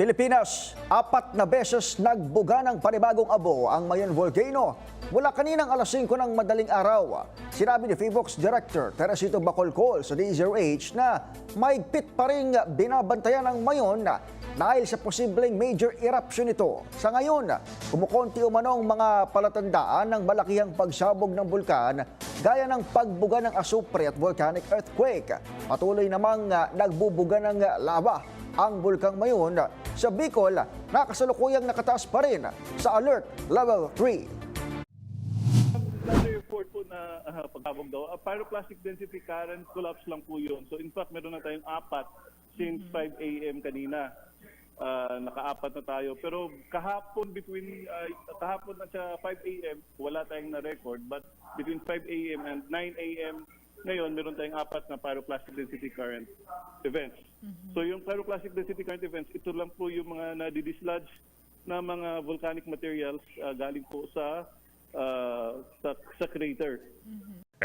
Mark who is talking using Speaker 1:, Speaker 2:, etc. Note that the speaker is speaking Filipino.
Speaker 1: Pilipinas, apat na beses nagbuga ng panibagong abo ang Mayon Volcano. Mula kaninang alas 5 ng madaling araw, sinabi ni FIVOX Director Teresito Bacolcol sa DZRH na maigpit pa rin binabantayan ng Mayon dahil sa posibleng major eruption nito. Sa ngayon, kumukonti umanong mga palatandaan ng malakihang pagsabog ng bulkan gaya ng pagbuga ng asupre at volcanic earthquake. Patuloy namang nagbubuga ng lava ang bulkang Mayon sa Bicol na kasalukuyang nakataas pa rin sa alert level 3.
Speaker 2: Another report po na uh, pagkabog daw, uh, pyroclastic density current collapse lang po yun. So in fact, meron na tayong apat since 5 a.m. kanina. Uh, nakaapat na tayo. Pero kahapon between, uh, kahapon at sa 5 a.m., wala tayong na-record. But between 5 a.m. and 9 a.m., ngayon meron tayong apat na pyroclastic density current events. So yung pyroclastic density current events, ito lang po yung mga nadidislodge na mga volcanic materials uh, galing po sa uh, sa, sa crater.